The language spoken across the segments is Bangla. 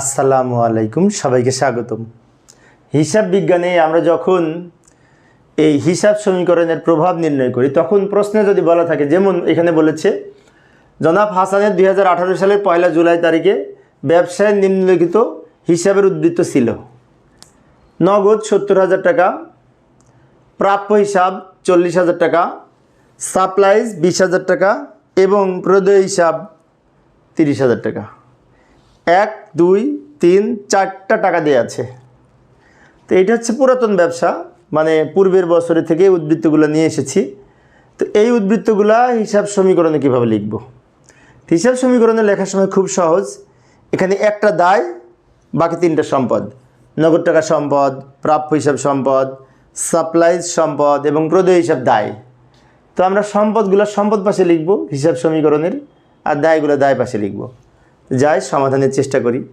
আসসালামু আলাইকুম, সবাইকে স্বাগতম। হিসাব বিজ্ঞানে আমরা যখন এই হিসাব সমীকরণের প্রভাব নির্ণয় করি, তখন প্রশ্নে যদি বলা থাকে, যেমন এখানে বলেছে, জনাব হাসানের দুই হাজার আঠারো সালের পয়লা জুলাই তারিখে ব্যবসায় নিম্নলিখিত হিসাবের উদ্বৃত্ত ছিল। নগদ সত্তর হাজার টাকা, প্রাপ্য হিসাব চল্লিশ হাজার টাকা, সাপ্লাইজ বিশ হাজার টাকা এবং প্রদেয় হিসাব তিরিশ হাজার টাকা। এক, দুই, তিন, চারটা টাকা দেওয়া আছে। তো এটা হচ্ছে পুরাতন ব্যবসা মানে পূর্বের বছরে থেকে উদ্বৃত্তগুলো নিয়ে এসেছি। তো এই উদ্বৃত্তগুলা হিসাব সমীকরণে কীভাবে লিখব? হিসাব সমীকরণে লেখার সময় খুব সহজ। এখানে একটা দায়, বাকি তিনটা সম্পদ। নগদ টাকা সম্পদ, প্রাপ্য হিসাব সম্পদ, সাপ্লাইজ সম্পদ এবং প্রদেয় হিসাব দায়। তো আমরা সম্পদগুলো সম্পদ পাশে লিখব, হিসাব সমীকরণের, আর দায়গুলো দায় পাশে লিখব। যাই, সমাধানের চেষ্টা করি।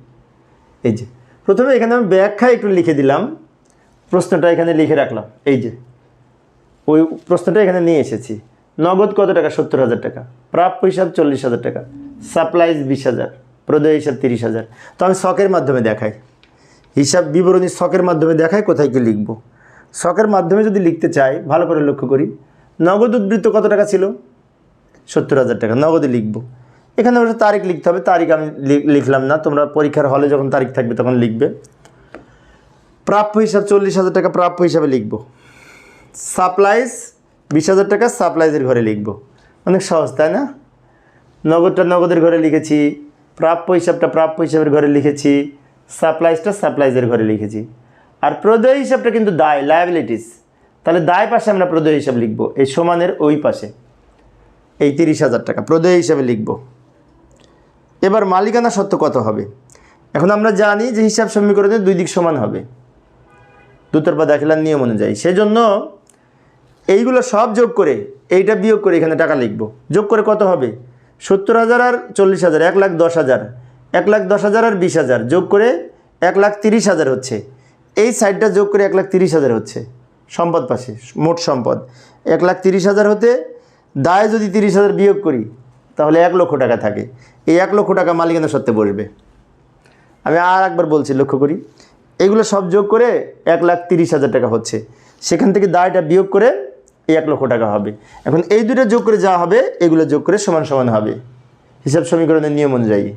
এই যে, প্রথমে এখানে আমি ব্যাখ্যা একটু লিখে দিলাম। প্রশ্নটা এখানে লিখে রাখলাম। এই যে, ওই প্রশ্নটা এখানে নিয়ে এসেছি। নগদ কত টাকা? সত্তর হাজার টাকা। প্রাপ্য হিসাব চল্লিশ হাজার টাকা। সাপ্লাইজ বিশ হাজার। প্রদেয় হিসাব তিরিশ হাজার। তো আমি শখের মাধ্যমে দেখাই। হিসাব বিবরণী শখের মাধ্যমে দেখাই, কোথায় কি লিখব? শখের মাধ্যমে যদি লিখতে চাই, ভালো করে লক্ষ্য করি। নগদ উদ্বৃত্ত কত টাকা ছিল? সত্তর হাজার টাকা। নগদে লিখব। এখানে অবশ্য তারিখ লিখতে হবে। তারিখ আমি লিখলাম না। তোমরা পরীক্ষার হলে যখন তারিখ থাকবে তখন লিখবে। প্রাপ্য হিসাব চল্লিশ হাজার টাকা প্রাপ্য হিসাবে লিখব। সাপ্লাইজ বিশ হাজার টাকা সাপ্লাইজের ঘরে লিখব। অনেক সহজ, তাই না? নগদটা নগদের ঘরে লিখেছি। প্রাপ্য হিসাবটা প্রাপ্য হিসাবের ঘরে লিখেছি। সাপ্লাইজটা সাপ্লাইজের ঘরে লিখেছি। আর প্রদেয় হিসাবটা কিন্তু দায় লায়াবিলিটিস তাহলে দায় পাশে আমরা প্রদেয় হিসাব লিখব। এই সমানের ওই পাশে। এই তিরিশ হাজার টাকা প্রদেয় হিসাবে লিখব। এবার মালিকানা সত্ত্ব কত হবে? এখন আমরা জানি যে হিসাব সমীকরণে দুই দিক সমান হবে। দুতরফা দাখিলার নিয়ম অনুযায়ী। সেজন্য এইগুলো সব যোগ করে, এইটা বিয়োগ করে এখানে টাকা লিখব। যোগ করে কত হবে? সত্তর হাজার আর চল্লিশ হাজার, এক লাখ দশ হাজার। এক লাখ দশ হাজার আর বিশ হাজার। যোগ করে এক লাখ তিরিশ হাজার হচ্ছে। এই সাইডটা যোগ করে এক লাখ তিরিশ হাজার হচ্ছে। সম্পদ পাশে, মোট সম্পদ। এক লাখ তিরিশ হাজার হতে দায় যদি তিরিশ হাজার বিয়োগ করি তাহলে এক লক্ষ টাকা থাকে। এই এক লক্ষ টাকা মালিকানা সত্ত্বে বসবে। আমি আর একবার বলছি, লক্ষ্য করি। এগুলো সব যোগ করে এক লাখ তিরিশ হাজার টাকা হচ্ছে। সেখান থেকে দায়টা বিয়োগ করে এই এক লক্ষ টাকা হবে। এখন এই দুটো যোগ করে যা হবে, এগুলো যোগ করে সমান সমান হবে। হিসাব সমীকরণের নিয়ম অনুযায়ী।